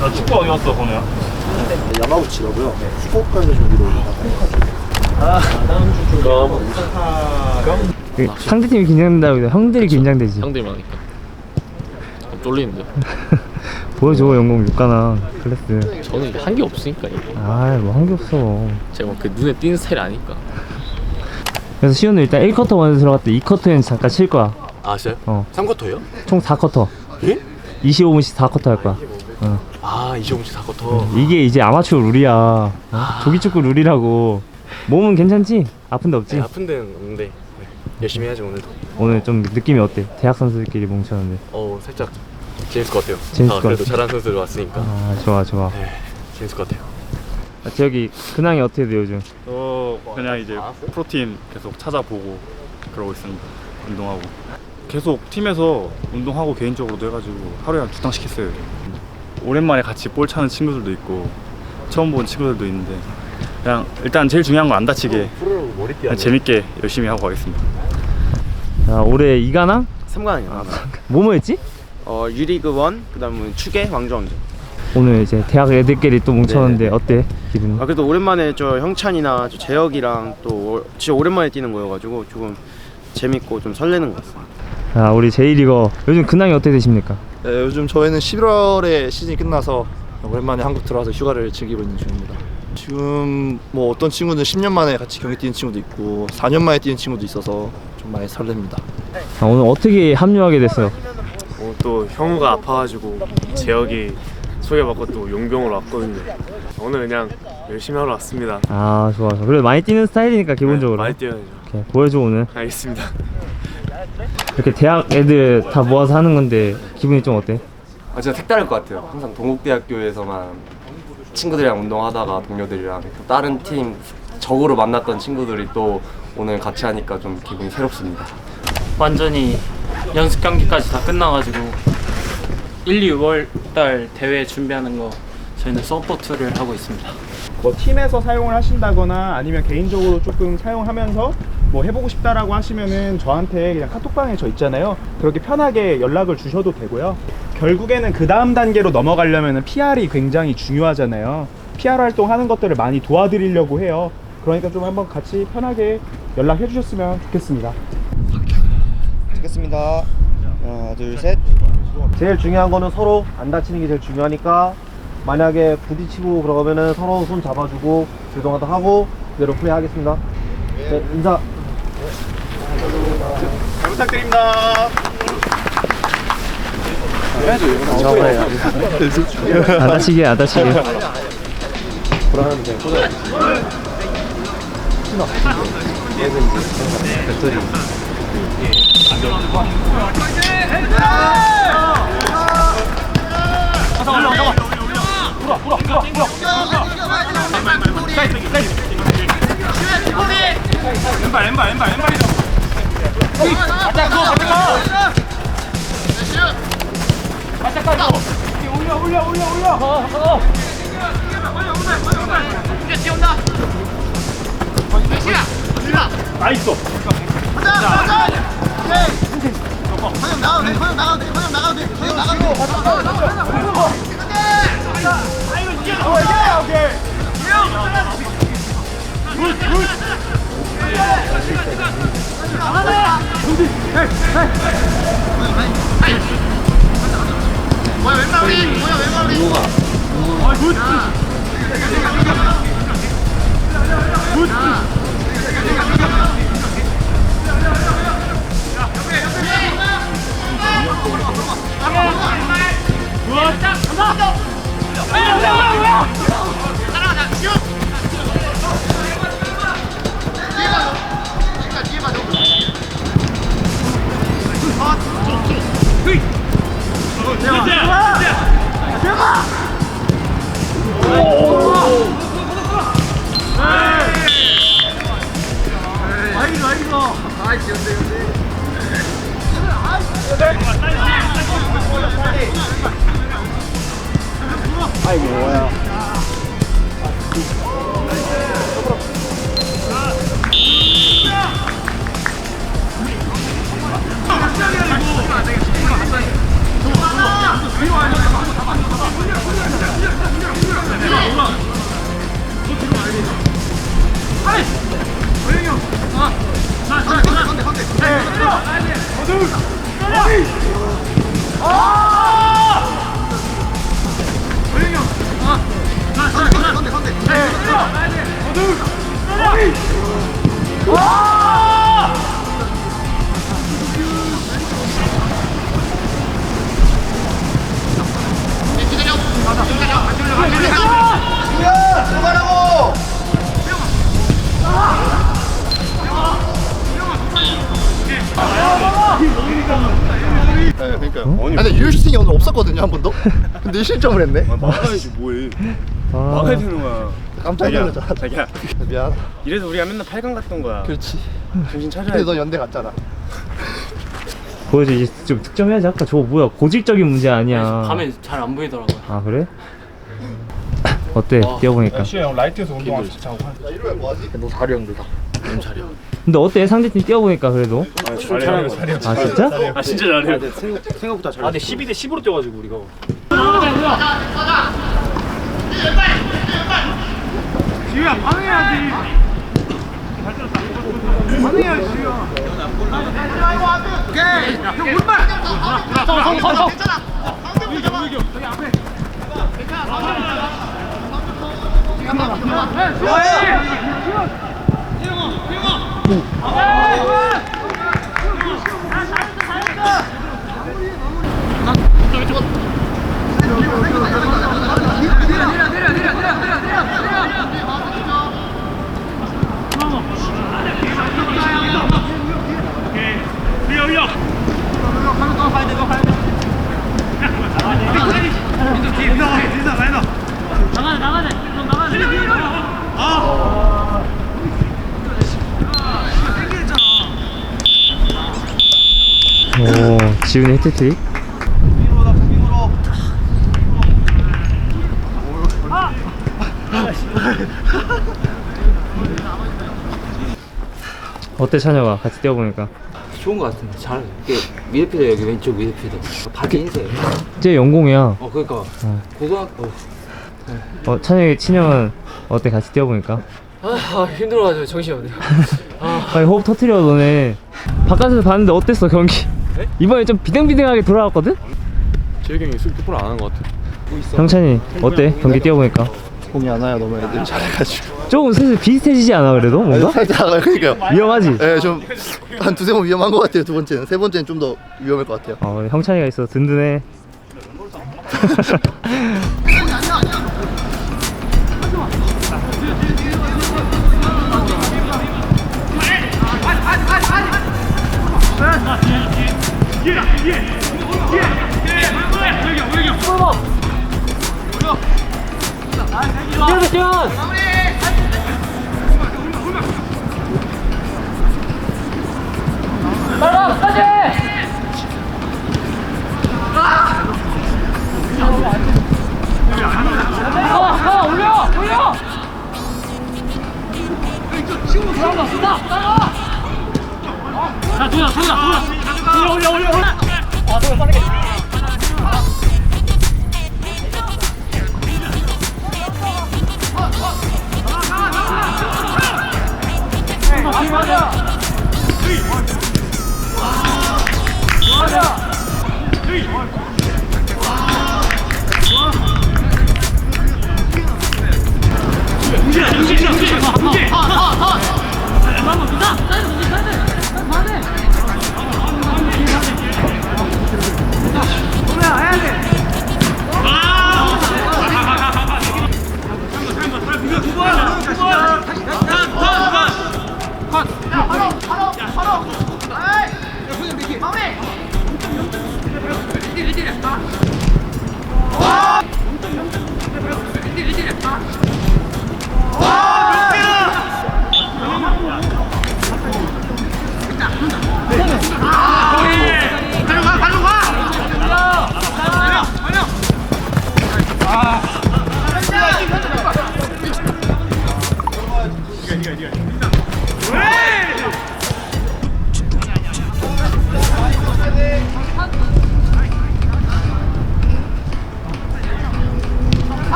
나 축구 어디 갔어, 건우야? 야마구치라고요. 후쿠오카에서 준비로 그 상대팀이 긴장된다고 형들이 긴장되지. 상대만 하니까. 좀 쫄리는데. 보여줘 영공 6가나 클래스. 저는 한 게 없으니까 이게. 아뭐 한 게 없어. 제가 막 그 눈에 띄는 스타일이 아니까 그래서 시온은 일단 1쿼터 먼저 들어갔대 2쿼터에는 잠깐 쉴 거야 아 진짜요? 어. 3쿼터요? 총 4쿼터 예? 25분씩 4쿼터 할 거야 어. 아 25분씩 4쿼터 이게 이제 아마추어 룰이야 어? 조기축구 룰이라고 몸은 괜찮지? 아픈 데 없지? 네, 아픈 데는 없는데 네, 열심히 해야죠 오늘도 오늘 좀 느낌이 어때? 대학 선수들끼리 뭉쳤는데 어 살짝 재밌을 것 같아요 재밌을 아, 것 그래도 같아. 잘하는 선수들 왔으니까 아 좋아 좋아 네 재밌을 것 같아요 아, 저기 근황이 어떻게 돼 요즘? 저 그냥 이제 프로틴 계속 찾아보고 그러고 있습니다. 운동하고. 계속 팀에서 운동하고 개인적으로도 해가지고 하루에 한두탕 시켰어요. 오랜만에 같이 볼 차는 친구들도 있고 처음 본 친구들도 있는데 그냥 일단 제일 중요한 건 안 다치게 그냥 재밌게 열심히 하고 가겠습니다. 자 올해 이가나? 3관이요. 뭐뭐였지? 어 유리그 1, 그다음은 추계 왕좌왕전. 오늘 이제 대학 애들끼리 또 뭉쳤는데 어때 기분이? 아 그래도 오랜만에 저 형찬이나 저 재혁이랑 또 오- 진짜 오랜만에 뛰는 거여가지고 조금 재밌고 좀 설레는 것 같습니다. 자 우리 제이리거 요즘 근황이 어떻게 되십니까? 네, 요즘 저희는 11월에 시즌이 끝나서 오랜만에 한국 들어와서 휴가를 즐기고 있는 중입니다. 지금 뭐 어떤 친구는 10년 만에 같이 경기 뛰는 친구도 있고 4년 만에 뛰는 친구도 있어서 좀 많이 설렙니다. 아, 오늘 어떻게 합류하게 됐어요? 어, 또 형우가 아파가지고 재혁이 소개받고 또 용병으로 왔거든요. 오늘 그냥 열심히 하러 왔습니다. 아 좋아 좋아 그래도 많이 뛰는 스타일이니까 기본적으로 네, 많이 뛰어야죠. 오케이, 보여줘 오늘 알겠습니다. 이렇게 대학 애들 다 모아서 하는 건데 기분이 좀 어때? 아, 진짜 색다를 것 같아요. 항상 동국대학교에서만 친구들이랑 운동하다가 동료들이랑 또 다른 팀 적으로 만났던 친구들이 또 오늘 같이 하니까 좀 기분이 새롭습니다. 완전히 연습 경기까지 다 끝나가지고 1, 2월 달 대회 준비하는 거 저희는 서포트를 하고 있습니다. 뭐 팀에서 사용을 하신다거나 아니면 개인적으로 조금 사용하면서 뭐 해보고 싶다라고 하시면은 저한테 그냥 카톡방에 저 있잖아요. 그렇게 편하게 연락을 주셔도 되고요. 결국에는 그 다음 단계로 넘어가려면은 PR이 굉장히 중요하잖아요. PR 활동하는 것들을 많이 도와드리려고 해요. 그러니까 좀 한번 같이 편하게 연락해 주셨으면 좋겠습니다. 찍겠습니다. 하나, 둘, 셋. 제일 중요한 거는 서로 안 다치는 게 제일 중요하니까 만약에 부딪히고 그러면은 서로 손 잡아주고 죄송하다 하고 그대로 플레이하겠습니다. 네, 인사. 잘 부탁드립니다. 안 다치게 안 다치게. 불안한데. 왼발 왼발 왼발 왼발이다 맞다 그거 맞다 맞다 까고 올려 올려 올려 올려 어, 어. 이제 뛰어온다 시야 나이스 가자 가자 오케이 허영 나가도 돼 허영 나가도 돼 허영 나가도 돼 허영 나가도 돼 뭐야 왼발이 뭐야 왼발이 뭐가 아 굿! 굿! 와, 딱, 간 다! 야, 야, 야, 야! 따라가 자, 슛! 근데 실점을 했네 막아야지 뭐해. 아, 막아야 되는 거야. 깜짝 놀랐잖아 자기야. 미안 이래서 우리가 맨날 8강 갔던 거야. 그렇지 정신 근데 차려야지. 너 연대 갔잖아 보여줘 이제 좀 득점해야지 아까 저거 뭐야 고질적인 문제 아니야 밤에 잘 안 보이더라고요. 아 그래? 어때 뛰어보니까 시야 형 라이트에서 운동하고 자고 이러면 뭐하지? 너 자리 형들다. 너무 잘해요. 근데 어때 상대팀 뛰어보니까 그래도 잘해요. 잘해요. 아 진짜? 아 진짜 잘해요. 생각보다 잘아 근데 12대 10으로 뛰어가지고 우리가. 오 아, 지훈이 헤트트릭? 어때 찬혁아? 같이 뛰어보니까? 좋은 것 같은데. 잘 이게 미드필더 여기 왼쪽 미드필더. 바디 인쇄 쟤 영공이야. 어 그러니까. 고등학교 어. 찬혁이 친형은 어때? 같이 뛰어보니까? 아, 아 힘들어가지고 정신이 없네요. 빨리 호흡 터트려 너네. 바깥에서 봤는데 어땠어 경기? 이번에 좀 비등비등하게 돌아왔거든? 재혁이 형이 술 똑바로 안 하는 것 같아. 형찬이 어때 경기 뛰어보니까? 공이 안 와요 너무 애들 잘해가지고 조금 슬슬 비슷해지지 않아 그래도 뭔가? 살짝 그러니까요 위험하지? 예, 좀한 두세 번 위험한 것 같아요 두 번째는 세 번째는 좀 더 위험할 것 같아요 어 형찬이가 있어 든든해 자, 도야, 도야, 도야. 올려, 올려, 올려, 올려.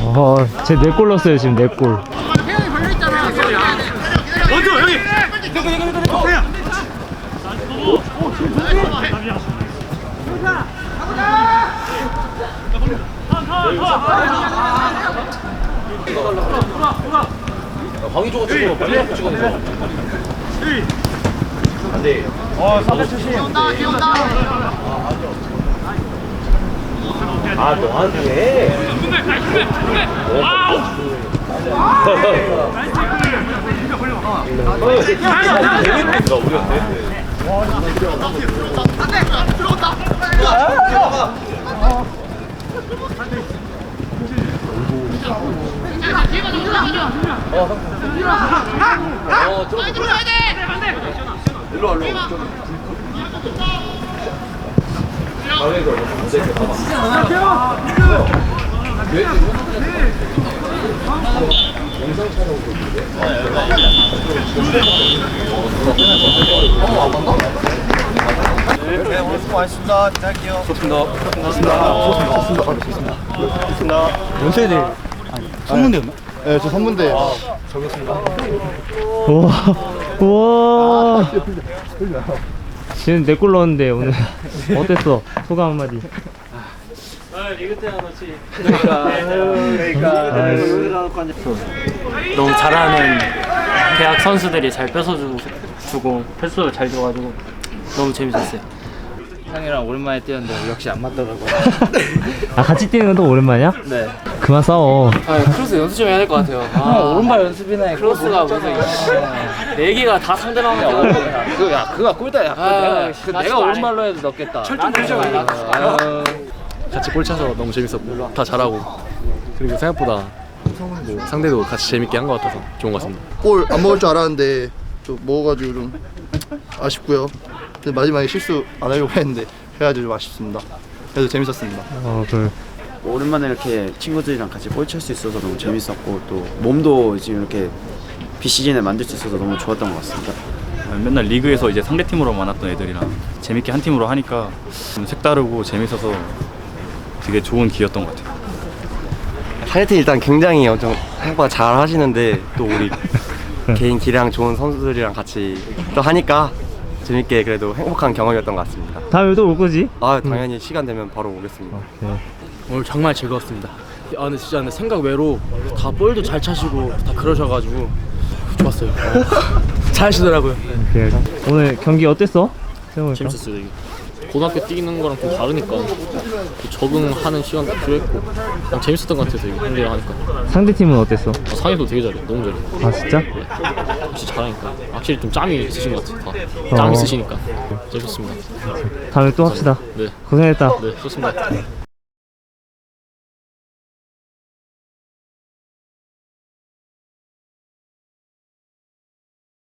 어, 제네골 넣었어요 지금 네 골. 광희 쪽으로 찍어 빨리 갖고 찍어 어, 사대 출신. 아 너한테 네 오늘 수고 많으셨습니다 기대할게요 좋습니다 좋습니다 좋습니다 연세대 선문대였나? 네, 저 선문대. 우와, 우와. 지금 네골 넣었는데 오늘 어땠어? 소감 한마디. 아. 너무 잘하는 대학 선수들이 잘 뺏어주고 주고 패스도 잘 줘가지고 너무 재밌었어요. 형이랑 오랜만에 뛰었는데 역시 안 맞더라고 아 같이 뛰는 건 또 오랜만이야? 네 그만 싸워. 아, 크로스 연습 좀 해야 될 것 같아요. 아, 오른발 연습이나 크로스가 무슨 네. 개가 다 상대방을 그, 야, 그거 꿀다 야 아, 내가, 씨, 그나 내가 지금 안 오른발로 해도 넣겠다. 철좀 들죠, 아유, 같이 골 차서 너무 재밌었고 다 잘하고. 그리고 생각보다 뭐 상대도 같이 재밌게 한 것 같아서 좋은 것 같습니다. 골 안 먹을 줄 알았는데 좀 먹어가지고 좀 아쉽고요. 근데 마지막에 실수 안 하려고 했는데 해가지고 좀 아쉽습니다. 그래도 재밌었습니다. 어, 그 오랜만에 이렇게 친구들이랑 같이 볼 칠 수 있어서 너무 재밌었고 또 몸도 지금 이렇게 비시즌에 만들 수 있어서 너무 좋았던 것 같습니다. 맨날 리그에서 이제 상대 팀으로 만났던 애들이랑 재밌게 한 팀으로 하니까 좀 색다르고 재밌어서 되게 좋은 기회였던 것 같아요. 하여튼 일단 굉장히 엄청 생각보다 잘 하시는데 또 우리 개인 기량 좋은 선수들이랑 같이 또 하니까 재밌게 그래도 행복한 경험이었던 것 같습니다. 다음에 또 올 거지? 아 당연히 시간 되면 바로 오겠습니다. 오 늘 정말 즐거웠습니다. 아 근데 진짜 근데 생각 외로 다 볼도 잘 차시고 다 그러셔가지고 좋았어요. 잘 하시더라고요. 오케이. 오늘 경기 어땠어? 재밌었어요 되게. 고등학교 뛰는 거랑 좀 다르니까 또 적응하는 시간도 필요했고 그냥 재밌었던 것 같아요 되게 형들이랑 하니까 상대 팀은 어땠어? 아, 상해도 되게 잘해 너무 잘해 아 진짜? 진짜 잘하니까 확실히 좀 짬이 있으신 것 같아요 다 어. 짬이 있으시니까 재밌었습니다 다음에 또 합시다. 네. 고생했다. 네 좋습니다